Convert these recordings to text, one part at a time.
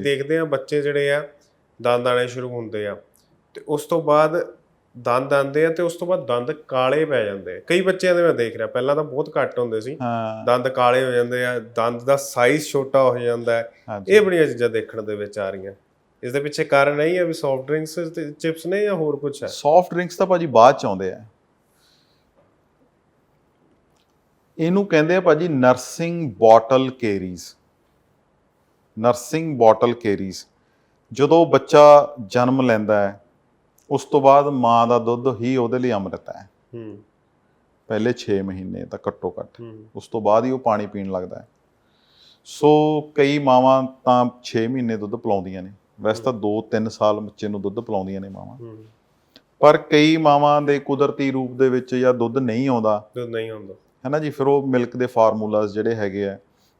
ਦੇਖਦੇ ਆ ਬੱਚੇ ਜਿਹੜੇ ਆ ਦੰਦ ਆਣੇ ਸ਼ੁਰੂ ਹੁੰਦੇ ਆ। ਤੇ ਉਸ ਤੋਂ ਬਾਅਦ ਦੰਦ ਆਉਂਦੇ ਆ ਤੇ ਉਸ ਤੋਂ ਬਾਅਦ ਦੰਦ ਕਾਲੇ ਪੈ ਜਾਂਦੇ ਆ। ਕਈ ਬੱਚਿਆਂ ਦੇ ਮੈਂ ਦੇਖ ਰਿਹਾ ਪਹਿਲਾਂ ਤਾਂ ਬਹੁਤ ਘੱਟ ਹੁੰਦੇ ਸੀ। ਦੰਦ ਕਾਲੇ ਹੋ ਜਾਂਦੇ ਆ ਦੰਦ ਦਾ ਸਾਈਜ਼ ਛੋਟਾ ਹੋ ਜਾਂਦਾ ਹੈ। ਇਹ ਬੜੀਆਂ ਚੀਜ਼ਾਂ ਦੇਖਣ ਦੇ ਵਿੱਚ ਆ ਰਹੀਆਂ। ਇਸ ਦੇ ਪਿੱਛੇ ਕਾਰਨ ਇਹ ਹੀ ਹੈ ਵੀ ਸੌਫਟ ਡਰਿੰਕਸ ਤੇ ਚਿਪਸ ਨੇ ਜਾਂ ਹੋਰ ਕੁਝ ਹੈ ਸੌਫਟ ਡਰਿੰਕਸ ਤਾਂ ਭਾਜੀ ਬਾਅਦ ਚ ਆਉਂਦੇ ਆ। ਇਹਨੂੰ ਕਹਿੰਦੇ ਆ ਭਾਜੀ nursing bottle caries nursing bottle caries. ਜਦੋਂ ਬੱਚਾ ਜਨਮ ਲੈਂਦਾ ਹੈ ਉਸ ਤੋਂ ਬਾਅਦ ਮਾਂ ਦਾ ਦੁੱਧ ਹੀ ਉਹਦੇ ਲਈ ਅੰਮ੍ਰਿਤ ਹੈ। ਹੂੰ। ਪਹਿਲੇ 6 ਮਹੀਨੇ ਤਾਂ ਘੱਟੋ ਘੱਟ। ਉਸ ਤੋਂ ਬਾਅਦ ਹੀ ਉਹ ਪਾਣੀ ਪੀਣ ਲੱਗਦਾ ਹੈ। ਸੋ ਕਈ ਮਾਵਾਂ ਤਾਂ 6 ਮਹੀਨੇ ਦੁੱਧ ਪਿਲਾਉਂਦੀਆਂ ਨੇ। ਵੈਸੇ ਤਾਂ 2-3 ਸਾਲ ਬੱਚੇ ਨੂੰ ਦੁੱਧ ਪਿਲਾਉਂਦੀਆਂ ਨੇ ਮਾਵਾਂ। ਪਰ ਕਈ ਮਾਵਾਂ ਦੇ ਕੁਦਰਤੀ ਰੂਪ ਦੇ ਵਿੱਚ ਜਾਂ ਦੁੱਧ ਨਹੀਂ ਆਉਂਦਾ। ਦੁੱਧ ਨਹੀਂ ਹੁੰਦਾ ਹੈ ਨਾ ਜੀ ਫਿਰ ਉਹ ਮਿਲਕ ਦੇ ਫਾਰਮੂਲਾਸ ਜਿਹੜੇ ਹੈਗੇ ਆ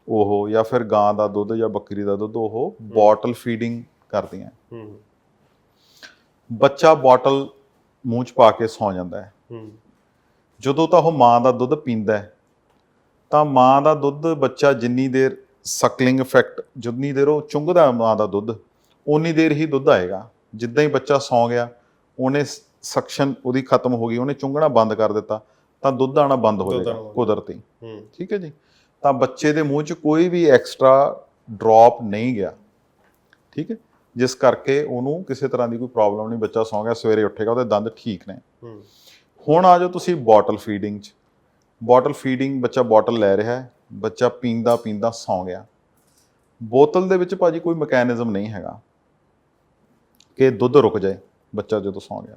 ਉਹ ਜਾਂ ਫਿਰ ਗਾਂ ਦਾ ਦੁੱਧ ਜਾਂ ਬੱਕਰੀ ਦਾ ਦੁੱਧ ਉਹ ਬੋਟਲ ਫੀਡਿੰਗ ਕਰਦੀਆਂ। ਹੂੰ। ਬੱਚਾ ਬੋਟਲ ਮੂੰਹ 'ਚ ਪਾ ਕੇ ਸੌ ਜਾਂਦਾ ਹੈ। ਹੂੰ। ਜਦੋਂ ਤਾਂ ਉਹ ਮਾਂ ਦਾ ਦੁੱਧ ਪੀਂਦਾ ਹੈ ਤਾਂ ਮਾਂ ਦਾ ਦੁੱਧ ਬੱਚਾ ਜਿੰਨੀ ਦੇਰ ਸਕਲਿੰਗ ਇਫੈਕਟ ਜਿੰਨੀ ਦੇਰ ਉਹ ਚੁੰਗਦਾ ਮਾਂ ਦਾ ਦੁੱਧ ਉਨੀ ਦੇਰ ਹੀ ਦੁੱਧ ਆਏਗਾ। ਜਿੱਦਾਂ ਹੀ ਬੱਚਾ ਸੌ ਗਿਆ ਉਹਨੇ ਸਕਸ਼ਨ ਉਹਦੀ ਖਤਮ ਹੋ ਗਈ ਉਹਨੇ ਚੁੰਗਣਾ ਬੰਦ ਕਰ ਦਿੱਤਾ ਤਾਂ ਦੁੱਧ ਆਣਾ ਬੰਦ ਹੋ ਜਾਏਗਾ। ਕੁਦਰਤੀ। ਹੂੰ। ਠੀਕ ਹੈ ਜੀ? ਤਾਂ ਬੱਚੇ ਦੇ ਮੂੰਹ 'ਚ ਕੋਈ ਵੀ ਐਕਸਟਰਾ ਡ੍ਰੌਪ ਨਹੀਂ ਗਿਆ। ਠੀਕ ਹੈ? ਜਿਸ ਕਰਕੇ ਉਹਨੂੰ ਕਿਸੇ ਤਰ੍ਹਾਂ ਦੀ ਕੋਈ ਪ੍ਰੋਬਲਮ ਨਹੀਂ ਬੱਚਾ ਸੌਂ ਗਿਆ ਸਵੇਰੇ ਉੱਠੇਗਾ ਉਹਦੇ ਦੰਦ ਠੀਕ ਨੇ। ਹੁਣ ਆ ਜਾਓ ਤੁਸੀਂ ਬੋਟਲ ਫੀਡਿੰਗ 'ਚ। ਬੋਟਲ ਫੀਡਿੰਗ ਬੱਚਾ ਬੋਟਲ ਲੈ ਰਿਹਾ ਹੈ ਬੱਚਾ ਪੀਂਦਾ ਪੀਂਦਾ ਸੌਂ ਗਿਆ। ਬੋਤਲ ਦੇ ਵਿੱਚ ਭਾਜੀ ਕੋਈ ਮੈਕੈਨਿਜ਼ਮ ਨਹੀਂ ਹੈਗਾ। ਕਿ ਦੁੱਧ ਰੁਕ ਜਾਏ ਬੱਚਾ ਜਦੋਂ ਸੌਂ ਗਿਆ।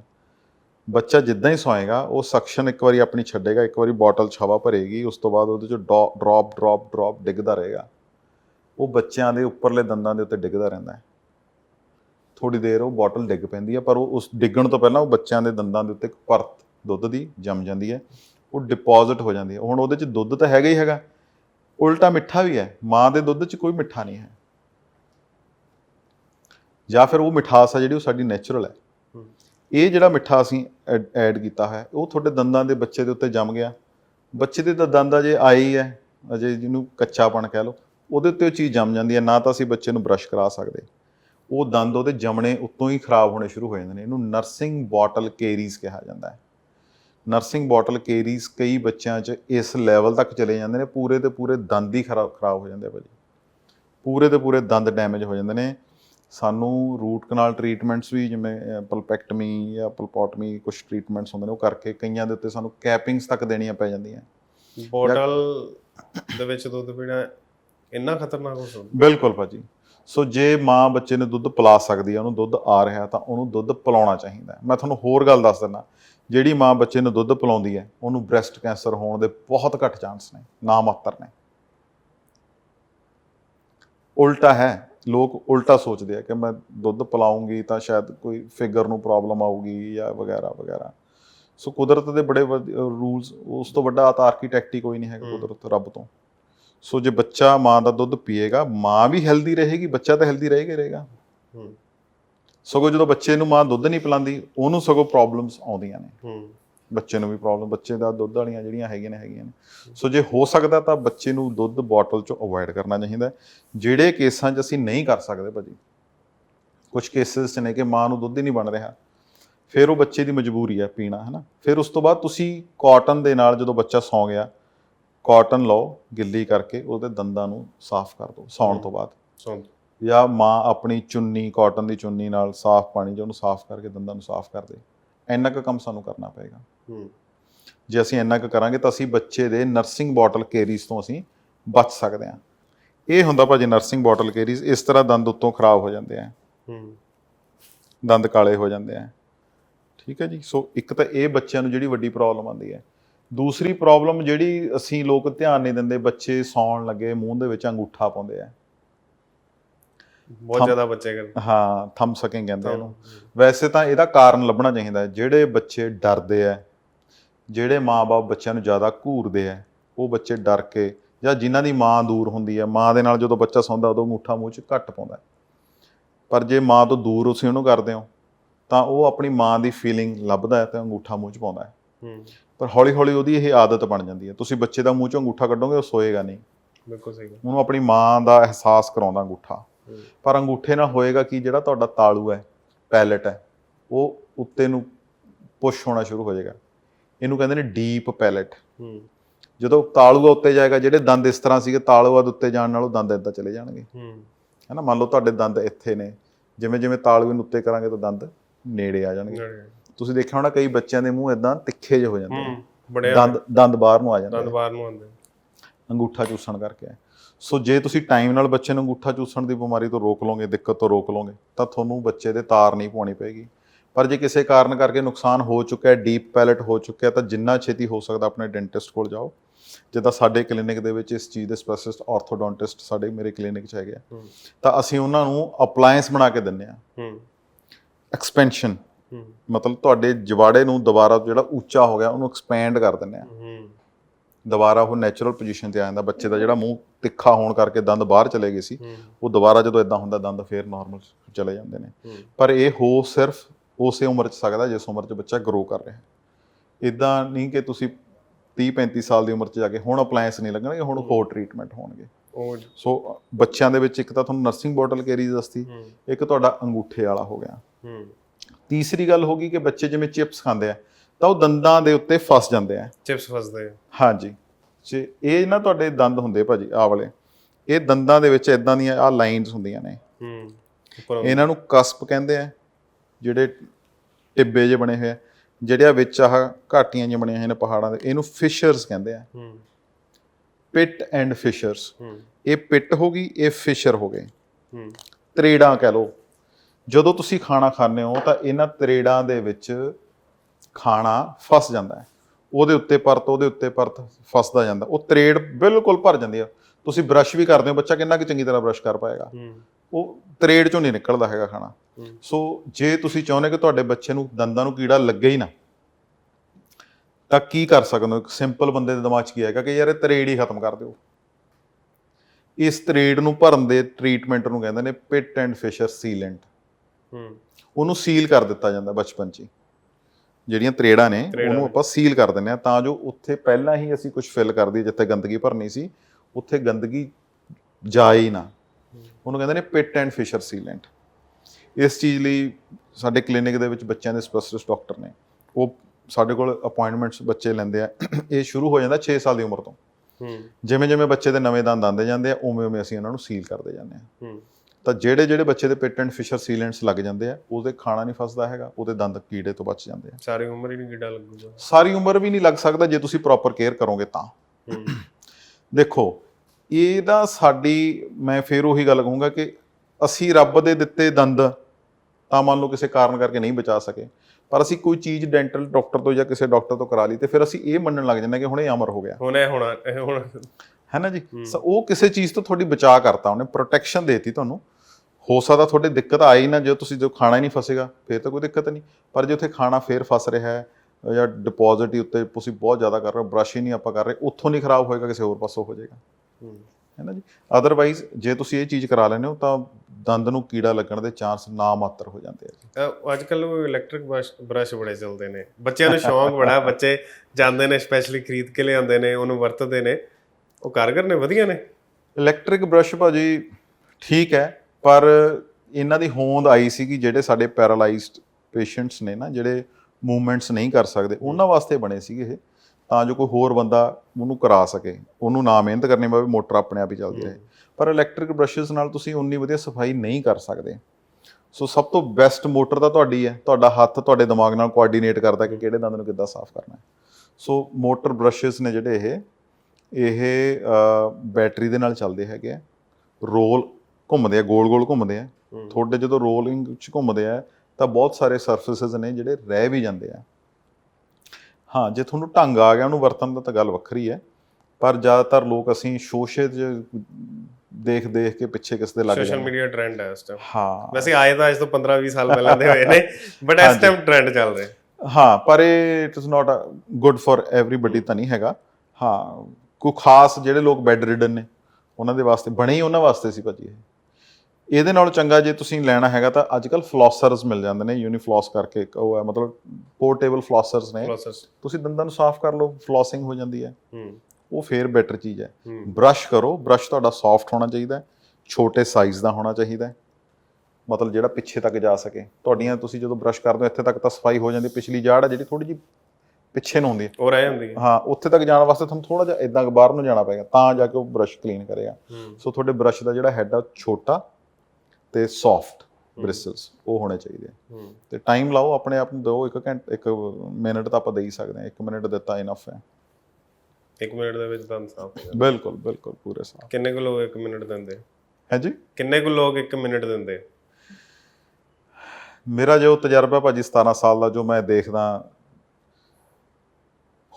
ਬੱਚਾ ਜਿੱਦਾਂ ਹੀ ਸੌਏਗਾ, ਉਹ ਸਕਸ਼ਨ ਇੱਕ ਵਾਰੀ ਆਪਣੀ ਛੱਡੇਗਾ, ਇੱਕ ਵਾਰੀ ਬੋਟਲ 'ਚ ਹਵਾ ਭਰੇਗੀ, ਉਸ ਤੋਂ ਬਾਅਦ ਉਹਦੇ 'ਚ ਡ੍ਰੌਪ ਡ੍ਰੌਪ ਡ੍ਰੌਪ ਡਿੱਗਦਾ ਰਹੇਗਾ। ਉਹ ਬੱਚਿਆਂ ਦੇ ਉੱਪਰਲੇ ਦੰਦਾਂ ਦੇ ਉੱਤੇ ਡਿੱਗਦਾ ਰਹਿੰਦਾ ਹੈ। ਥੋੜੀ ਦੇਰ ਉਹ ਬੋਟਲ ਡਿੱਗ ਪੈਂਦੀ ਹੈ, ਪਰ ਉਹ ਉਸ ਡਿੱਗਣ ਤੋਂ ਪਹਿਲਾਂ ਉਹ ਬੱਚਿਆਂ ਦੇ ਦੰਦਾਂ ਦੇ ਉੱਤੇ ਇੱਕ ਪਰਤ, ਦੁੱਧ ਦੀ ਜੰਮ ਜਾਂਦੀ ਹੈ। ਉਹ ਡਿਪੋਜ਼ਿਟ ਹੋ ਜਾਂਦੀ ਹੈ। ਹੁਣ ਉਹਦੇ 'ਚ ਦੁੱਧ ਤਾਂ ਹੈਗਾ ਹੀ ਹੈਗਾ। ਉਲਟਾ ਮਿੱਠਾ ਵੀ ਹੈ। ਮਾਂ ਦੇ ਦੁੱਧ 'ਚ ਕੋਈ ਮਿੱਠਾ ਨਹੀਂ ਹੈ। ਜਾਂ ਫਿਰ ਉਹ ਮਿਠਾਸ ਆ ਜਿਹੜੀ ਉਹ ਸਾਡੀ ਨੇਚਰਲ ਹੈ। ਇਹ ਜਿਹੜਾ ਮਿੱਠਾ ਅਸੀਂ ਐਡ ਕੀਤਾ ਹੈ, ਉਹ ਤੁਹਾਡੇ ਦੰਦਾਂ ਦੇ ਬੱਚੇ ਦੇ ਉੱਤੇ ਜੰਮ ਗਿਆ। ਬੱਚੇ ਦੇ ਤਾਂ ਦੰਦ ਅਜੇ ਆਏ ਹੀ ਹੈ, ਅਜੇ ਜਿਹਨੂੰ ਕੱਚਾਪਣ ਕਹਿ ਲਓ, ਉਹਦੇ ਉੱਤੇ ਉਹ ਚੀਜ਼ ਜੰਮ ਜਾਂਦੀ ਹੈ, ਨਾ ਤਾਂ ਅਸੀਂ ਬੱਚੇ ਨੂੰ ਬ੍ਰਸ਼ ਕਰਾ ਸਕਦੇ। ਉਹ ਦੰਦ ਉਹਦੇ ਜੰਮਣੇ ਉੱਤੋਂ ਹੀ ਖਰਾਬ ਹੋਣੇ ਸ਼ੁਰੂ ਹੋ ਜਾਂਦੇ ਨੇ, ਇਹਨੂੰ ਨਰਸਿੰਗ ਬੋਟਲ ਕੇਰੀਜ਼ ਕਿਹਾ ਜਾਂਦਾ ਹੈ। ਨਰਸਿੰਗ ਬੋਟਲ ਕੇਰੀਜ਼ ਕਈ ਬੱਚਿਆਂ 'ਚ ਇਸ ਲੈਵਲ ਤੱਕ ਚਲੇ ਜਾਂਦੇ ਨੇ, ਪੂਰੇ ਤੇ ਪੂਰੇ ਦੰਦ ਹੀ ਖਰਾਬ ਖਰਾਬ ਹੋ ਜਾਂਦੇ ਆ ਭਾਜੀ। ਪੂਰੇ ਤੇ ਪੂਰੇ ਦੰਦ ਡੈਮੇਜ ਹੋ ਜਾਂਦੇ ਨੇ ਸਾਨੂੰ ਰੂਟ ਕਨਾਲ ਟਰੀਟਮੈਂਟਸ ਵੀ ਜਿਵੇਂ ਪਲਪੈਕਟਮੀ ਜਾਂ ਪਲਪੋਟਮੀ ਕੁਝ ਟਰੀਟਮੈਂਟਸ ਹੁੰਦੇ ਨੇ ਉਹ ਕਰਕੇ ਕਈਆਂ ਦੇ ਉੱਤੇ ਸਾਨੂੰ ਕੈਪਿੰਗਸ ਤੱਕ ਦੇਣੀਆਂ ਪੈ ਜਾਂਦੀਆਂ। ਬੋਟਲ ਦੇ ਵਿੱਚ ਦੁੱਧ ਪੀਣਾ ਇੰਨਾ ਖਤਰਨਾਕ ਹੋ ਸਕਦਾ। ਬਿਲਕੁਲ ਭਾਜੀ। ਸੋ ਜੇ ਮਾਂ ਬੱਚੇ ਨੂੰ ਦੁੱਧ ਪਿਲਾ ਸਕਦੀ ਹੈ ਉਹਨੂੰ ਦੁੱਧ ਆ ਰਿਹਾ ਤਾਂ ਉਹਨੂੰ ਦੁੱਧ ਪਿਲਾਉਣਾ ਚਾਹੀਦਾ। ਮੈਂ ਤੁਹਾਨੂੰ ਹੋਰ ਗੱਲ ਦੱਸ ਦਿੰਦਾ ਜਿਹੜੀ ਮਾਂ ਬੱਚੇ ਨੂੰ ਦੁੱਧ ਪਿਲਾਉਂਦੀ ਹੈ ਉਹਨੂੰ ਬ੍ਰੈਸਟ ਕੈਂਸਰ ਹੋਣ ਦੇ ਬਹੁਤ ਘੱਟ ਚਾਂਸ ਨੇ ਨਾ ਮਾਤਰ ਨੇ। ਉਲਟਾ ਹੈ ਲੋਕ ਉਲਟਾ ਸੋਚਦੇ ਆ ਕਿ ਮੈਂ ਦੁੱਧ ਪਿਲਾਉਂਗੀ ਤਾਂ ਸ਼ਾਇਦ ਕੋਈ ਫਿਗਰ ਨੂੰ ਪ੍ਰੋਬਲਮ ਆਊਗੀ ਜਾਂ ਵਗੈਰਾ ਵਗੈਰਾ। ਸੋ ਕੁਦਰਤ ਦੇ ਬੜੇ ਰੂਲਸ ਉਸ ਤੋਂ ਵੱਡਾ ਆਰਕੀਟੈਕਟ ਹੀ ਕੋਈ ਨਹੀਂ ਹੈਗਾ। ਕੁਦਰਤ ਰੱਬ ਤੋਂ। ਸੋ ਜੇ ਬੱਚਾ ਮਾਂ ਦਾ ਦੁੱਧ ਪੀਏਗਾ ਮਾਂ ਵੀ ਹੈਲਦੀ ਰਹੇਗੀ ਬੱਚਾ ਤਾਂ ਹੈਲਦੀ ਰਹੇਗਾ। ਰਹੇਗਾ ਸਗੋਂ ਜਦੋਂ ਬੱਚੇ ਨੂੰ ਮਾਂ ਦੁੱਧ ਨਹੀਂ ਪਿਲਾਉਂਦੀ ਉਹਨੂੰ ਸਗੋਂ ਪ੍ਰੋਬਲਮਸ ਆਉਂਦੀਆਂ ਨੇ। ਬੱਚੇ ਨੂੰ ਵੀ ਪ੍ਰੋਬਲਮ ਬੱਚੇ ਦਾ ਦੁੱਧ ਵਾਲੀਆਂ ਜਿਹੜੀਆਂ ਹੈਗੀਆਂ ਨੇ ਹੈਗੀਆਂ ਨੇ। ਸੋ ਜੇ ਹੋ ਸਕਦਾ ਤਾਂ ਬੱਚੇ ਨੂੰ ਦੁੱਧ ਬੋਟਲ ਚੋਂ ਅਵੋਇਡ ਕਰਨਾ ਚਾਹੀਦਾ। ਜਿਹੜੇ ਕੇਸਾਂ 'ਚ ਅਸੀਂ ਨਹੀਂ ਕਰ ਸਕਦੇ ਭਾਜੀ ਕੁਝ ਕੇਸਿਸ 'ਚ ਨੇ ਕਿ ਮਾਂ ਨੂੰ ਦੁੱਧ ਹੀ ਨਹੀਂ ਬਣ ਰਿਹਾ ਫਿਰ ਉਹ ਬੱਚੇ ਦੀ ਮਜਬੂਰੀ ਹੈ ਪੀਣਾ ਹੈ ਨਾ ਫਿਰ ਉਸ ਤੋਂ ਬਾਅਦ ਤੁਸੀਂ ਕਾਟਨ ਦੇ ਨਾਲ ਜਦੋਂ ਬੱਚਾ ਸੌਂ ਗਿਆ ਕਾਟਨ ਲਓ ਗਿੱਲੀ ਕਰਕੇ ਉਹਦੇ ਦੰਦਾਂ ਨੂੰ ਸਾਫ਼ ਕਰ ਦਿਓ ਸੌਣ ਤੋਂ ਬਾਅਦ। ਸੁਣ ਜਾਂ ਮਾਂ ਆਪਣੀ ਚੁੰਨੀ ਕਾਟਨ ਦੀ ਚੁੰਨੀ ਨਾਲ ਸਾਫ਼ ਪਾਣੀ 'ਚ ਉਹਨੂੰ ਸਾਫ਼ ਕਰਕੇ ਦੰਦਾਂ ਨੂੰ ਸਾਫ਼ ਕਰ ਦੇ। ਇੰਨਾ ਕੁ ਕੰਮ ਸਾਨੂੰ ਕਰਨਾ ਪਏਗਾ। ਹੂੰ। ਜੇ ਅਸੀਂ ਇੰਨਾ ਕੁ ਕਰਾਂਗੇ ਤਾਂ ਅਸੀਂ ਬੱਚੇ ਦੇ ਨਰਸਿੰਗ ਬੋਟਲ ਕੇਰੀਜ਼ ਤੋਂ ਅਸੀਂ ਬਚ ਸਕਦੇ ਹਾਂ। ਇਹ ਹੁੰਦਾ ਭਾਜੀ ਨਰਸਿੰਗ ਬੋਟਲ ਕੇਰੀਜ਼ ਇਸ ਤਰ੍ਹਾਂ ਦੰਦ ਉੱਤੋਂ ਖਰਾਬ ਹੋ ਜਾਂਦੇ ਆ। ਹੂੰ। ਦੰਦ ਕਾਲੇ ਹੋ ਜਾਂਦੇ ਆ। ਠੀਕ ਹੈ ਜੀ ਸੋ ਇੱਕ ਤਾਂ ਇਹ ਬੱਚਿਆਂ ਨੂੰ ਜਿਹੜੀ ਵੱਡੀ ਪ੍ਰੋਬਲਮ ਆਉਂਦੀ ਹੈ। ਦੂਸਰੀ ਪ੍ਰੋਬਲਮ ਜਿਹੜੀ ਅਸੀਂ ਲੋਕ ਧਿਆਨ ਨਹੀਂ ਦਿੰਦੇ ਬੱਚੇ ਸੌਣ ਲੱਗੇ ਮੂੰਹ ਦੇ ਵਿੱਚ ਅੰਗੂਠਾ ਪਾਉਂਦੇ ਆ। ਬਹੁਤ ਜ਼ਿਆਦਾ ਬੱਚੇ ਕਰ ਹਾਂ ਥੰਮ ਸਕਿੰਗ ਕਹਿੰਦੇ ਆ ਇਹਨੂੰ ਵੈਸੇ ਤਾਂ ਇਹਦਾ ਕਾਰਨ ਲੱਭਣਾ ਚਾਹੀਦਾ ਹੈ। ਜਿਹੜੇ ਬੱਚੇ ਡਰਦੇ ਆ ਜਿਹੜੇ ਮਾਪੇ ਬੱਚਿਆਂ ਨੂੰ ਜ਼ਿਆਦਾ ਘੂਰਦੇ ਆ ਉਹ ਬੱਚੇ ਡਰ ਕੇ ਜਾਂ ਜਿਨ੍ਹਾਂ ਦੀ ਮਾਂ ਦੂਰ ਹੁੰਦੀ ਹੈ ਮਾਂ ਦੇ ਨਾਲ ਜਦੋਂ ਬੱਚਾ ਸੌਂਦਾ ਉਦੋਂ ਅੰਗੂਠਾ ਮੂੰਹ 'ਚ ਘੱਟ ਪਾਉਂਦਾ। ਪਰ ਜੇ ਮਾਂ ਤੋਂ ਦੂਰ ਤੁਸੀਂ ਉਹਨੂੰ ਕਰਦੇ ਹੋ ਤਾਂ ਉਹ ਆਪਣੀ ਮਾਂ ਦੀ ਫੀਲਿੰਗ ਲੱਭਦਾ ਹੈ ਤੇ ਅੰਗੂਠਾ ਮੂੰਹ 'ਚ ਪਾਉਂਦਾ ਹੈ। ਪਰ ਹੌਲੀ ਹੌਲੀ ਉਹਦੀ ਇਹ ਆਦਤ ਬਣ ਜਾਂਦੀ ਹੈ। ਤੁਸੀਂ ਬੱਚੇ ਦਾ ਮੂੰਹ 'ਚੋਂ ਅੰਗੂਠਾ ਕੱਢੋਗੇ ਉਹ ਸੋਏਗਾ ਨਹੀਂ। ਬਿਲਕੁਲ ਸਹੀ ਉਹਨੂੰ ਆਪਣੀ ਮਾਂ ਦਾ ਅਹਿਸਾਸ ਕਰਾਉਂਦਾ ਅੰਗੂਠਾ। ਪਰ ਅੰਗੂਠੇ ਨਾਲ ਹੋਏਗਾ ਕਿ? ਜਿਹੜਾ ਤੁਹਾਡਾ ਤਾਲੂ ਹੈ ਪੈਲਟ ਹੈ ਉਹ ਉੱਤੇ ਨੂੰ ਪੁਸ਼ ਹੋਣਾ ਸ਼ੁਰੂ ਹੋ ਜਾਏਗਾ। ਇਹਨੂੰ ਕਹਿੰਦੇ ਨੇ ਡੀਪ ਪੈਲਟ। ਹੂੰ। ਜਦੋਂ ਤਾਲੂਆ ਉੱਤੇ ਜਾਏਗਾ ਜਿਹੜੇ ਦੰਦ ਇਸ ਤਰ੍ਹਾਂ ਸੀਗੇ ਤਾਲੂਆ ਦੇ ਉੱਤੇ ਜਾਣ ਨਾਲ ਉਹ ਦੰਦ ਇਦਾਂ ਚਲੇ ਜਾਣਗੇ। ਹੂੰ। ਹੈਨਾ ਮੰਨ ਲਓ ਤੁਹਾਡੇ ਦੰਦ ਇੱਥੇ ਨੇ। ਜਿਵੇਂ ਜਿਵੇਂ ਤਾਲੂਏ ਨੂੰ ਉੱਤੇ ਕਰਾਂਗੇ ਤਾਂ ਦੰਦ ਨੇੜੇ ਆ ਜਾਣਗੇ। ਤੁਸੀਂ ਦੇਖਿਆ ਹੋਣਾ ਕਈ ਬੱਚਿਆਂ ਦੇ ਮੂੰਹ ਇਦਾਂ ਤਿੱਖੇ ਜਿਹੇ ਹੋ ਜਾਂਦੇ ਨੇ। ਦੰਦ ਦੰਦ ਬਾਹਰ ਨੂੰ ਆ ਜਾਂਦੇ ਦੰਦ ਬਾਹਰ ਨੂੰ ਆਉਂਦੇ ਅੰਗੂਠਾ ਚੂਸਣ ਕਰਕੇ। ਸੋ ਜੇ ਤੁਸੀਂ ਟਾਈਮ ਨਾਲ ਬੱਚੇ ਨੂੰ ਅੰਗੂਠਾ ਚੂਸਣ ਦੀ ਬਿਮਾਰੀ ਤੋਂ ਰੋਕ ਲਓਗੇ ਦਿੱਕਤ ਤੋਂ ਰੋਕ ਲਓਗੇ ਤਾਂ ਤੁਹਾਨੂੰ ਬੱਚੇ ਦੇ ਤਾਰ ਨਹੀਂ ਪਾਉਣੀ ਪਏਗੀ। ਪਰ ਜੇ ਕਿਸੇ ਕਾਰਨ ਕਰਕੇ ਨੁਕਸਾਨ ਹੋ ਚੁੱਕਾ ਹੈ ਡੀਪ ਪੈਲਟ ਹੋ ਚੁੱਕਿਆ ਤਾਂ ਜਿੰਨਾ ਛੇਤੀ ਹੋ ਸਕਦਾ ਆਪਣੇ ਡੈਂਟਿਸਟ ਕੋਲ ਜਾਓ। ਜਿੱਦਾਂ ਸਾਡੇ ਕਲੀਨਿਕ ਦੇ ਵਿੱਚ ਇਸ ਚੀਜ਼ ਦੇ ਸਪੈਸ਼ਲਿਸਟ ਆਰਥੋਡੋਂਟਿਸਟ ਸਾਡੇ ਮੇਰੇ ਕਲੀਨਿਕ 'ਚ ਹੈਗੇ ਆ। ਤਾਂ ਅਸੀਂ ਉਹਨਾਂ ਨੂੰ ਅਪਲਾਈਐਂਸ ਬਣਾ ਕੇ ਦਿੰਨੇ ਆ। ਹੂੰ। ਐਕਸਪੈਂਸ਼ਨ ਮਤਲਬ ਤੁਹਾਡੇ ਜਵਾੜੇ ਨੂੰ ਦੁਬਾਰਾ ਜਿਹੜਾ ਉੱਚਾ ਹੋ ਗਿਆ ਉਹਨੂੰ ਐਕਸਪੈਂਡ ਕਰ ਦਿੰਨੇ ਆ। ਹੂੰ। ਦੁਬਾਰਾ ਉਹ ਨੈਚੁਰਲ ਪੋਜੀਸ਼ਨ ਤੇ ਆ ਜਾਂਦਾ ਬੱਚੇ ਦਾ ਜਿਹੜਾ ਮੂੰਹ ਤਿੱਖਾ ਹੋਣ ਕਰਕੇ ਦੰਦ ਬਾਹਰ ਚਲੇ ਗਏ ਸੀ ਉਹ ਦੁਬਾਰਾ ਜਦੋਂ ਇਦਾਂ ਹੁੰਦਾ ਦੰਦ ਫੇਰ ਨਾਰਮਲ ਚਲੇ ਜਾਂਦੇ ਨੇ। ਪਰ ਇਹ ਹੋ ਸਿਰਫ ਉਸੇ ਉਮਰ 'ਚ ਸਕਦਾ ਜਿਸ ਉਮਰ 'ਚ ਬੱਚਾ ਗਰੋ ਕਰ ਰਿਹਾ। ਹੈ ਇਦਾਂ ਨਹੀਂ ਕਿ ਤੁਸੀਂ 30 35 ਸਾਲ ਦੀ ਉਮਰ 'ਚ ਜਾ ਕੇ ਹੁਣ ਅਪਲਾਈਐਂਸ ਨਹੀਂ ਲੱਗਣਗੇ ਹੁਣ ਹੋਰ ਟ੍ਰੀਟਮੈਂਟ ਹੋਣਗੇ। ਸੋ ਬੱਚਿਆਂ ਦੇ ਵਿੱਚ ਇੱਕ ਤਾਂ ਤੁਹਾਨੂੰ ਨਰਸਿੰਗ ਬੋਟਲ ਕੈਰੀਜ਼ ਦੱਸਤੀ ਇੱਕ ਤੁਹਾਡਾ ਅੰਗੂਠੇ ਵਾਲਾ ਹੋ ਗਿਆ। ਤੀਸਰੀ ਗੱਲ ਹੋ ਗਈ ਕਿ ਬੱਚੇ ਜਿਵੇਂ ਚਿਪਸ ਖਾਂਦੇ ਆ ਤਾਂ ਉਹ ਦੰਦਾਂ ਦੇ ਉੱਤੇ ਫਸ ਜਾਂਦੇ ਆ। ਚਿਪਸ ਫਸਦੇ ਆ। ਹਾਂਜੀ। ਜੇ ਇਹ ਨਾ ਤੁਹਾਡੇ ਦੰਦ ਹੁੰਦੇ ਭਾਜੀ ਆਹ ਵਾਲੇ ਇਹ ਦੰਦਾਂ ਦੇ ਵਿੱਚ ਇਦਾਂ ਦੀਆਂ ਆਹ ਲਾਈਨਸ ਹੁੰਦੀਆਂ ਨੇ। ਹੂੰ ਇਹਨਾਂ ਨੂੰ ਕਸਪ ਕਹਿੰਦੇ ਆ ਜਿਹੜੇ ਟਿੱਬੇ ਜੇ ਬਣੇ ਹੋਏ ਆ ਜਿਹੜੇ ਆ ਵਿੱਚ ਆਹ ਘਾਟੀਆਂ ਜਿਹੀਆਂ ਬਣੀਆਂ ਹੋਈਆਂ ਨੇ ਪਹਾੜਾਂ ਦੇ ਇਹਨੂੰ ਫਿਸ਼ਰਸ ਕਹਿੰਦੇ ਆ। ਹੂੰ। ਪਿਟ ਐਂਡ ਫਿਸ਼ਰਸ ਹੂੰ। ਇਹ ਪਿਟ ਹੋ ਗਈ ਇਹ ਫਿਸ਼ਰ ਹੋ ਗਏ। ਹੂੰ। ਤਰੇੜਾਂ ਕਹਿ ਲਓ। ਜਦੋਂ ਤੁਸੀਂ ਖਾਣਾ ਖਾਂਦੇ ਹੋ ਤਾਂ ਇਹਨਾਂ ਤਰੇੜਾਂ ਦੇ ਵਿੱਚ ਖਾਣਾ ਫਸ ਜਾਂਦਾ ਹੈ। ਉਹਦੇ ਉੱਤੇ ਪਰਤ ਉਹਦੇ ਉੱਤੇ ਪਰਤ ਫਸਦਾ ਜਾਂਦਾ। ਉਹ ਤਰੇੜ ਬਿਲਕੁਲ ਭਰ ਜਾਂਦੀ ਆ। ਤੁਸੀਂ ਬ੍ਰਸ਼ ਵੀ ਕਰਦੇ ਹੋ ਬੱਚਾ ਕਿੰਨਾ ਕਿ ਚੰਗੀ ਤਰ੍ਹਾਂ ਬ੍ਰਸ਼ ਕਰ ਪਾਏਗਾ। ਉਹ ਤਰੇੜ ਚੋਂ ਨਹੀਂ ਨਿਕਲਦਾ ਹੈਗਾ ਖਾਣਾ। ਸੋ ਜੇ ਤੁਸੀਂ ਚਾਹੁੰਦੇ ਕਿ ਤੁਹਾਡੇ ਬੱਚੇ ਨੂੰ ਦੰਦਾਂ ਨੂੰ ਕੀੜਾ ਲੱਗੇ ਹੀ ਨਾ ਤਾਂ ਕੀ ਕਰ ਸਕਦੇ ਹੋ? ਇੱਕ ਸਿੰਪਲ ਬੰਦੇ ਦੇ ਦਿਮਾਗ 'ਚ ਕੀ ਆਏਗਾ ਕਿ ਯਾਰ ਇਹ ਤਰੇੜ ਹੀ ਖਤਮ ਕਰ ਦਿਓ। ਇਸ ਤਰੇੜ ਨੂੰ ਭਰਨ ਦੇ ਟ੍ਰੀਟਮੈਂਟ ਨੂੰ ਕਹਿੰਦੇ ਨੇ ਪਿਟ ਐਂਡ ਫਿਸ਼ਰ ਸੀਲੈਂਟ ਹੂੰ। ਉਹਨੂੰ ਸੀਲ ਕਰ ਦਿੱਤਾ ਜਾਂਦਾ ਬਚਪਨ 'ਚ ਹੀ। ਜਿਹੜੀਆਂ ਤਰੇੜਾਂ ਨੇ ਉਹਨੂੰ। ਆਪਾਂ ਸੀਲ ਕਰ ਦਿੰਦੇ ਆ ਤਾਂ ਜੋ ਉੱਥੇ ਪਹਿਲਾਂ ਹੀ ਅਸੀਂ ਕੁਝ ਫਿਲ ਕਰ ਦਈਏ ਜਿੱਥੇ ਗੰਦਗੀ ਭਰਨੀ ਸੀ ਉੱਥੇ ਗੰਦਗੀ ਜਾਏ ਹੀ ਨਾ। ਉਹਨੂੰ ਕਹਿੰਦੇ ਨੇ ਪਿਟ ਐਂਡ ਫਿਸ਼ਰ ਸੀਲੈਂਟ ਇਸ ਚੀਜ਼ ਲਈ ਸਾਡੇ ਕਲੀਨਿਕ ਦੇ ਵਿੱਚ ਬੱਚਿਆਂ ਦੇ ਸਪੈਸ਼ਲਿਸਟ ਡਾਕਟਰ ਨੇ। ਉਹ ਸਾਡੇ ਕੋਲ ਅਪਾਇੰਟਮੈਂਟਸ ਬੱਚੇ ਲੈਂਦੇ ਆ। ਇਹ ਸ਼ੁਰੂ ਹੋ ਜਾਂਦਾ 6 ਸਾਲ ਦੀ ਉਮਰ ਤੋਂ। ਹੂੰ। ਜਿਵੇਂ ਜਿਵੇਂ ਬੱਚੇ ਦੇ ਨਵੇਂ ਦੰਦ ਆਉਂਦੇ ਜਾਂਦੇ ਆ ਉਵੇਂ ਉਵੇਂ ਅਸੀਂ ਉਹਨਾਂ ਨੂੰ ਸੀਲ ਕਰਦੇ ਜਾਂਦੇ ਆ ਹੂੰ। ਤਾਂ ਜਿਹੜੇ ਜਿਹੜੇ ਬੱਚੇ ਦੇ ਪਿਟ ਐਂਡ ਫਿਸ਼ਰ ਸੀਲੈਂਟਸ ਲੱਗ ਜਾਂਦੇ ਆ ਉਹਦੇ ਖਾਣਾ ਨਹੀਂ ਫਸਦਾ ਹੈਗਾ ਉਹਦੇ ਦੰਦ ਕੀੜੇ ਤੋਂ ਬਚ ਜਾਂਦੇ ਆ। ਸਾਰੀ ਉਮਰ ਹੀ ਨਹੀਂ ਗਿੱਡਾ ਲੱਗੂਗਾ। ਸਾਰੀ ਉਮਰ ਵੀ ਨਹੀਂ ਲੱਗ ਸਕਦਾ ਜੇ ਤੁਸੀਂ ਪ੍ਰੋਪਰ ਕੇਅਰ ਕਰੋਗੇ ਤਾਂ। ਦੇਖੋ ਇਹ ਨਾ ਸਾਡੀ ਮੈਂ ਫੇਰ ਉਹੀ ਗੱਲ ਕਹੂੰਗਾ ਕਿ ਅਸੀਂ ਰੱਬ ਦੇ ਦਿੱਤੇ ਦੰਦ ਤਾਂ ਮੰਨ ਲਓ ਕਿਸੇ ਕਾਰਨ ਕਰਕੇ ਨਹੀਂ ਬਚਾ ਸਕੇ ਪਰ ਅਸੀਂ ਕੋਈ ਚੀਜ਼ ਡੈਂਟਲ ਡਾਕਟਰ ਤੋਂ ਜਾਂ ਕਿਸੇ ਡਾਕਟਰ ਤੋਂ ਕਰਾ ਲਈ ਤੇ ਫਿਰ ਅਸੀਂ ਇਹ ਮੰਨਣ ਲੱਗ ਜਾਂਦੇ ਕਿ ਹੁਣ ਇਹ ਅਮਰ ਹੋ ਗਿਆ। ਹੁਣ ਇਹ ਹੋਣਾ ਹੁਣ ਹੈ ਨਾ ਜੀ? ਸੋ ਉਹ ਕਿਸੇ ਚੀਜ਼ ਤੋਂ ਤੁਹਾਡੀ ਬਚਾ ਕਰਤਾ ਉਹਨੇ ਪ੍ਰੋਟੈਕਸ਼ਨ ਦੇਤੀ ਤੁਹਾਨੂੰ। ਹੋ ਸਕਦਾ ਤੁਹਾਡੇ ਦਿੱਕਤ ਆਈ ਨਾ ਜੇ ਤੁਸੀਂ ਜੋ ਖਾਣਾ ਹੀ ਨਹੀਂ ਫਸੇਗਾ ਫਿਰ ਤਾਂ ਕੋਈ ਦਿੱਕਤ ਨਹੀਂ। ਪਰ ਜੇ ਉੱਥੇ ਖਾਣਾ ਫੇਰ ਫਸ ਰਿਹਾ ਹੈ ਜਾਂ ਡਿਪੋਜ਼ਿਟ ਹੀ ਉੱਤੇ ਤੁਸੀਂ ਬਹੁਤ ਜ਼ਿਆਦਾ ਕਰ ਰਹੇ ਹੋ ਬ੍ਰਸ਼ ਹੀ ਨਹੀਂ ਆਪਾਂ ਕਰ ਰਹੇ ਉੱਥੋਂ ਨਹੀਂ ਖਰਾਬ ਹੋਏਗਾ ਕਿਸੇ ਹੋਰ ਪਾਸੋਂ ਹੋ ਜਾਏਗਾ। ਹੂੰ। ਨਾ ਜੀ? ਅਦਰਵਾਈਜ਼ ਜੇ ਤੁਸੀਂ ਇਹ ਚੀਜ਼ ਕਰਾ ਲੈਂਦੇ ਹੋ ਤਾਂ ਦੰਦ ਨੂੰ ਕੀੜਾ ਲੱਗਣ ਦੇ ਚਾਂਸ ਨਾ ਮਾਤਰ ਹੋ ਜਾਂਦੇ ਆ ਜੀ। ਅੱਜ ਕੱਲ ਉਹ ਇਲੈਕਟ੍ਰਿਕ ਬ੍ਰਸ਼ ਬੜੇ ਚੱਲਦੇ ਨੇ। ਬੱਚਿਆਂ ਨੂੰ ਸ਼ੌਂਕ ਬੜਾ ਬੱਚੇ ਜਾਂਦੇ ਨੇ ਸਪੈਸ਼ਲੀ ਖਰੀਦ ਕੇ ਲਿਆਉਂਦੇ ਨੇ ਉਹਨੂੰ ਵਰਤਦੇ ਨੇ। ਉਹ ਕਾਰਗਰ ਨੇ ਵਧੀਆ ਨੇ? ਇਲੈਕਟ੍ਰਿਕ ਬ੍ਰਸ਼ ਭਾਜੀ ਠੀਕ ਹੈ ਪਰ ਇਹਨਾਂ ਦੀ ਹੋਂਦ ਆਈ ਸੀ ਕਿ ਜਿਹੜੇ ਸਾਡੇ ਪੈਰਾਲਾਈਜ਼ਡ ਪੇਸ਼ੈਂਟਸ ਨੇ ਨਾ ਜਿਹੜੇ ਮੂਵਮੈਂਟਸ ਨਹੀਂ ਕਰ ਸਕਦੇ ਉਹਨਾਂ ਵਾਸਤੇ ਬਣੇ ਸੀਗੇ ਇਹ। ਤਾਂ ਜੋ ਕੋਈ ਹੋਰ ਬੰਦਾ ਉਹਨੂੰ ਕਰਾ ਸਕੇ ਉਹਨੂੰ ਨਾ ਮਿਹਨਤ ਕਰਨੀ ਪਵੇ ਮੋਟਰ ਆਪਣੇ ਆਪ ਹੀ ਚੱਲਦੀ ਰਹੇ। ਪਰ ਇਲੈਕਟ੍ਰਿਕ ਬ੍ਰਸ਼ਸ ਨਾਲ ਤੁਸੀਂ ਉਨੀ ਵਧੀਆ ਸਫ਼ਾਈ ਨਹੀਂ ਕਰ ਸਕਦੇ। ਸੋ ਸਭ ਤੋਂ ਬੈਸਟ ਮੋਟਰ ਤਾਂ ਤੁਹਾਡੀ ਹੈ ਤੁਹਾਡਾ ਹੱਥ ਤੁਹਾਡੇ ਦਿਮਾਗ ਨਾਲ ਕੋਆਰਡੀਨੇਟ ਕਰਦਾ ਕਿ ਕਿਹੜੇ ਦੰਦ ਨੂੰ ਕਿੱਦਾਂ ਸਾਫ਼ ਕਰਨਾ ਹੈ। ਸੋ ਮੋਟਰ ਬ੍ਰਸ਼ਸ ਨੇ ਜਿਹੜੇ ਇਹ ਇਹ ਬੈਟਰੀ ਦੇ ਨਾਲ ਚੱਲਦੇ ਹੈਗੇ ਆ। ਰੋਲ ਘੁੰਮਦੇ ਆ ਗੋਲ-ਗੋਲ ਘੁੰਮਦੇ ਆ। ਤੁਹਾਡੇ ਜਦੋਂ ਰੋਲਿੰਗ ਵਿੱਚ ਘੁੰਮਦੇ ਆ ਤਾਂ ਬਹੁਤ ਸਾਰੇ ਸਰਫੇਸਸ ਨੇ ਜਿਹੜੇ ਰਹਿ ਵੀ ਜਾਂਦੇ ਆ। ਹਾਂ ਜੇ ਤੁਹਾਨੂੰ ਢੰਗ ਆ ਗਿਆ ਉਹਨੂੰ ਵਰਤਣ ਦਾ ਤਾਂ ਗੱਲ ਵੱਖਰੀ ਹੈ। ਪਰ ਜ਼ਿਆਦਾਤਰ ਲੋਕ ਅਸੀਂ ਸ਼ੋਸ਼ੇ ਦੇਖ ਦੇਖ ਕੇ ਪਿੱਛੇ ਕਿਸ ਦੇ ਲੱਗ ਜਾਂਦੇ ਸੋਸ਼ਲ ਮੀਡੀਆ ਟ੍ਰੈਂਡ ਹੈ ਇਸ ਟਾਈਮ ਹਾਂ। ਵੈਸੇ ਆਏ ਤਾਂ ਅੱਜ ਤੋਂ 15 20 ਸਾਲ ਪਹਿਲਾਂ ਦੇ ਹੋਏ ਨੇ ਬਟ ਇਸ ਟਾਈਮ ਟ੍ਰੈਂਡ ਚੱਲ ਰਿਹਾ ਹਾਂ। ਪਰ it is not good for everybody ਤਾਂ ਨਹੀਂ ਹੈਗਾ। ਹਾਂ ਕੋਈ ਖਾਸ ਜਿਹੜੇ ਲੋਕ ਬੈੱਡ ਰਿਡਨ ਨੇ ਉਹਨਾਂ ਦੇ ਵਾਸਤੇ ਬਣੇ ਹੀ ਉਹਨਾਂ ਵਾਸਤੇ ਸੀ ਭਾਜੀ ਇਹ। ਇਹਦੇ ਨਾਲ ਚੰਗਾ ਜੇ ਤੁਸੀਂ ਲੈਣਾ ਹੈਗਾ ਤਾਂ ਅੱਜ ਕੱਲ ਫਲੋਸਰਸ ਮਿਲ ਜਾਂਦੇ ਨੇ ਯੂਨੀਫਲੋਸ ਕਰਕੇ ਇੱਕ ਉਹ ਹੈ ਮਤਲਬ ਪੋਰਟੇਬਲ ਫਲੋਸਰਸ ਨੇ। ਤੁਸੀਂ ਦੰਦਾਂ ਨੂੰ ਸਾਫ਼ ਕਰ ਲਓ ਫਲੋਸਿੰਗ ਹੋ ਜਾਂਦੀ ਹੈ। ਹੂੰ। ਉਹ ਫੇਰ ਬੈਟਰ ਚੀਜ਼ ਹੈ। ਹੂੰ। ਬ੍ਰਸ਼ ਕਰੋ ਬ੍ਰਸ਼ ਤੁਹਾਡਾ ਸੌਫਟ ਹੋਣਾ ਚਾਹੀਦਾ ਹੈ ਛੋਟੇ ਸਾਈਜ਼ ਦਾ ਹੋਣਾ ਚਾਹੀਦਾ ਹੈ। ਮਤਲਬ ਜਿਹੜਾ ਪਿੱਛੇ ਤੱਕ ਜਾ ਸਕੇ। ਤੁਹਾਡੀਆਂ ਤੁਸੀਂ ਜਦੋਂ ਬ੍ਰਸ਼ ਕਰਦੇ ਹੋ ਇੱਥੇ ਤੱਕ ਤਾਂ ਸਫ਼ਾਈ ਹੋ ਜਾਂਦੀ ਪਿਛਲੀ ਜਾੜ ਆ ਜਿਹੜੀ ਥੋੜੀ ਜਿਹੀ ਪਿੱਛੇ ਨੂੰ ਹੁੰਦੀ ਹੈ। ਉਹ ਰਹਿ ਜਾਂਦੀ ਹੈ। ਹਾਂ ਉੱਥੇ ਤੱਕ ਜਾਣ ਵਾਸਤੇ ਤੁਹਾਨੂੰ ਥੋੜਾ ਜਿਹਾ ਇਦਾਂ ਬਾਹਰ ਨੂੰ ਜਾਣਾ ਪਏਗਾ ਤਾਂ ਜਾ ਕੇ ਉਹ ਬ੍ਰਸ਼ ਕਲੀਨ ਕਰੇਗਾ ਸੋ ਤੁਹਾਡੇ ਬ੍ਰਸ਼ ਦਾ ਜਿਹੜਾ ਹੈਡ ਆ ਛੋਟਾ ਤੇ ਸੌਫਟ ਬ੍ਰਿਸਲਸ ਉਹ ਹੋਣੇ ਚਾਹੀਦੇ ਆ। ਤੇ ਟਾਈਮ ਲਾਓ ਆਪਣੇ ਆਪ ਨੂੰ ਦਿਓ ਇੱਕ ਘੰਟਾ ਇੱਕ ਮਿੰਟ ਤਾਂ ਆਪਾਂ ਦੇ ਹੀ ਸਕਦੇ ਹਾਂ ਇੱਕ ਮਿੰਟ ਦਿੱਤਾ ਇਨਫ ਹੈ। ਇੱਕ ਮਿੰਟ ਦੇ ਵਿੱਚ ਦੰਦ ਸਾਫ਼ ਹੋ ਜਾਂਦੇ ਬਿਲਕੁਲ ਬਿਲਕੁਲ ਪੂਰੇ ਸਾਫ਼। ਕਿੰਨੇ ਕੁ ਲੋਕ ਇੱਕ ਮਿੰਟ ਦਿੰਦੇ ਹੈ ਜੀ ਕਿੰਨੇ ਕੁ ਲੋਕ ਇੱਕ ਮਿੰਟ ਦਿੰਦੇ ਮੇਰਾ ਜੋ ਤਜਰਬਾ ਭਾਜੀ 17 ਸਾਲ ਦਾ ਜੋ ਮੈਂ ਦੇਖਦਾ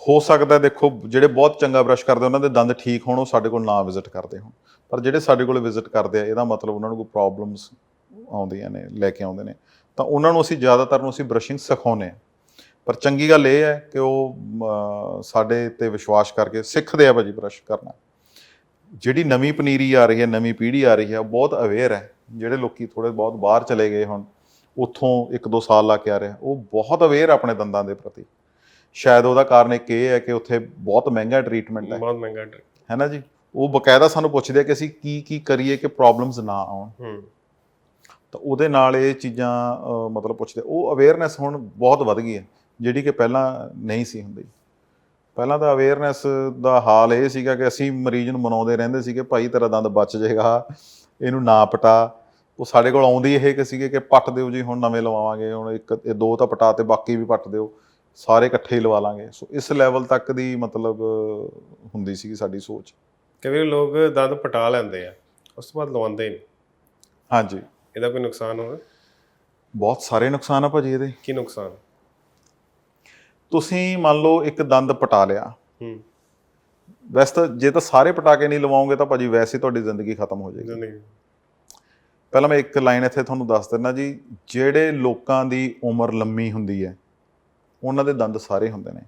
ਹੋ ਸਕਦਾ ਦੇਖੋ, ਜਿਹੜੇ ਬਹੁਤ ਚੰਗਾ ਬ੍ਰਸ਼ ਕਰਦੇ, ਉਹਨਾਂ ਦੇ ਦੰਦ ਠੀਕ ਹੋਣ, ਉਹ ਸਾਡੇ ਕੋਲ ਨਾ ਵਿਜ਼ਿਟ ਕਰਦੇ ਹੋਣ। ਪਰ ਜਿਹੜੇ ਸਾਡੇ ਕੋਲ ਵਿਜ਼ਿਟ ਕਰਦੇ ਆ, ਇਹਦਾ ਮਤਲਬ ਉਹਨਾਂ ਨੂੰ ਕੋਈ ਪ੍ਰੋਬਲਮਸ ਆਉਂਦੀਆਂ ਨੇ, ਲੈ ਕੇ ਆਉਂਦੇ ਨੇ। ਤਾਂ ਉਹਨਾਂ ਨੂੰ ਅਸੀਂ ਜ਼ਿਆਦਾਤਰ ਨੂੰ ਅਸੀਂ ਬ੍ਰਸ਼ਿੰਗ ਸਿਖਾਉਂਦੇ ਆ ਪਰ ਚੰਗੀ ਗੱਲ ਇਹ ਹੈ ਕਿ ਉਹ ਸਾਡੇ ਤੇ ਵਿਸ਼ਵਾਸ ਕਰਕੇ ਸਿੱਖਦੇ ਆ ਭਾਜੀ ਬ੍ਰਸ਼ ਕਰਨਾ। ਜਿਹੜੀ ਨਵੀਂ ਪਨੀਰੀ ਆ ਰਹੀ ਹੈ, ਨਵੀਂ ਪੀੜ੍ਹੀ ਆ ਰਹੀ ਹੈ, ਉਹ ਬਹੁਤ ਅਵੇਅਰ ਹੈ। ਜਿਹੜੇ ਲੋਕੀ ਥੋੜੇ ਬਹੁਤ ਬਾਹਰ ਚਲੇ ਗਏ ਹੁਣ, ਉੱਥੋਂ ਇੱਕ ਦੋ ਸਾਲ ਲਾ ਕੇ ਆ ਰਿਹਾ ਉਹ ਬਹੁਤ ਅਵੇਅਰ ਆਪਣੇ ਦੰਦਾਂ ਦੇ ਪ੍ਰਤੀ। ਸ਼ਾਇਦ ਉਹਦਾ ਕਾਰਨ ਇੱਕ ਇਹ ਹੈ ਕਿ ਉੱਥੇ ਬਹੁਤ ਮਹਿੰਗਾ ਟ੍ਰੀਟਮੈਂਟ ਹੈ। ਬਹੁਤ ਮਹਿੰਗਾ ਹੈ ਨਾ ਜੀ? ਉਹ ਬਕਾਇਦਾ ਸਾਨੂੰ ਪੁੱਛਦੇ ਆ ਕਿ ਅਸੀਂ ਕੀ ਕੀ ਕਰੀਏ ਕਿ ਪ੍ਰੋਬਲਮਸ ਨਾ ਆਉਣ। ਹੂੰ। ਤਾਂ ਉਹਦੇ ਨਾਲ ਇਹ ਚੀਜ਼ਾਂ ਮਤਲਬ ਪੁੱਛਦੇ ਉਹ ਅਵੇਅਰਨੈਸ ਹੁਣ ਬਹੁਤ ਵੱਧ ਗਈ ਹੈ ਜਿਹੜੀ ਕਿ ਪਹਿਲਾਂ ਨਹੀਂ ਸੀ ਹੁੰਦੀ। ਪਹਿਲਾਂ ਤਾਂ ਅਵੇਅਰਨੈਸ ਦਾ ਹਾਲ ਇਹ ਸੀਗਾ ਕਿ ਅਸੀਂ ਮਰੀਜ਼ ਨੂੰ ਮਨਾਉਂਦੇ ਰਹਿੰਦੇ ਸੀਗੇ ਭਾਈ ਤੇਰਾ ਦੰਦ ਬਚ ਜਾਏਗਾ ਇਹਨੂੰ ਨਾ ਪਟਾ। ਉਹ ਸਾਡੇ ਕੋਲ ਆਉਂਦੀ ਇਹ ਕਿ ਸੀਗੇ ਕਿ ਪੱਟ ਦਿਓ ਜੀ ਹੁਣ ਨਵੇਂ ਲਵਾਵਾਂਗੇ ਹੁਣ ਇੱਕ ਇਹ ਦੋ ਤਾਂ ਪਟਾ ਤੇ ਬਾਕੀ ਵੀ ਪੱਟ ਦਿਓ। ਸਾਰੇ ਇਕੱਠੇ ਹੀ ਲਵਾ ਲਾਂਗੇ। ਸੋ ਇਸ ਲੈਵਲ ਤੱਕ ਦੀ ਮਤਲਬ ਹੁੰਦੀ ਸੀਗੀ ਸਾਡੀ ਸੋਚ। ਕਈ ਵਾਰੀ ਲੋਕ ਦੰਦ ਪਟਾ ਲੈਂਦੇ ਆ ਉਸ ਤੋਂ ਬਾਅਦ ਲਵਾਉਂਦੇ ਨਹੀਂ ਹਾਂਜੀ। ਇਹਦਾ ਕੋਈ ਨੁਕਸਾਨ ਹੋਵੇ ਬਹੁਤ ਸਾਰੇ ਨੁਕਸਾਨ ਆ ਭਾਜੀ ਇਹਦੇ। ਕੀ ਨੁਕਸਾਨ? ਤੁਸੀਂ ਮੰਨ ਲਓ ਇੱਕ ਦੰਦ ਪਟਾ ਲਿਆ। ਹੂੰ। ਵੈਸੇ ਤਾਂ ਜੇ ਤਾਂ ਸਾਰੇ ਪਟਾਕੇ ਨਹੀਂ ਲਵਾਓਗੇ ਤਾਂ ਭਾਜੀ ਵੈਸੇ ਤੁਹਾਡੀ ਜ਼ਿੰਦਗੀ ਖਤਮ ਹੋ ਜਾਏਗੀ। ਜ਼ਿੰਦਗੀ। ਪਹਿਲਾਂ ਮੈਂ ਇੱਕ ਲਾਈਨ ਇੱਥੇ ਤੁਹਾਨੂੰ ਦੱਸ ਦਿੰਦਾ ਜੀ ਜਿਹੜੇ ਲੋਕਾਂ ਦੀ ਉਮਰ ਲੰਮੀ ਹੁੰਦੀ ਹੈ ਉਹਨਾਂ ਦੇ ਦੰਦ ਸਾਰੇ ਹੁੰਦੇ ਨੇ।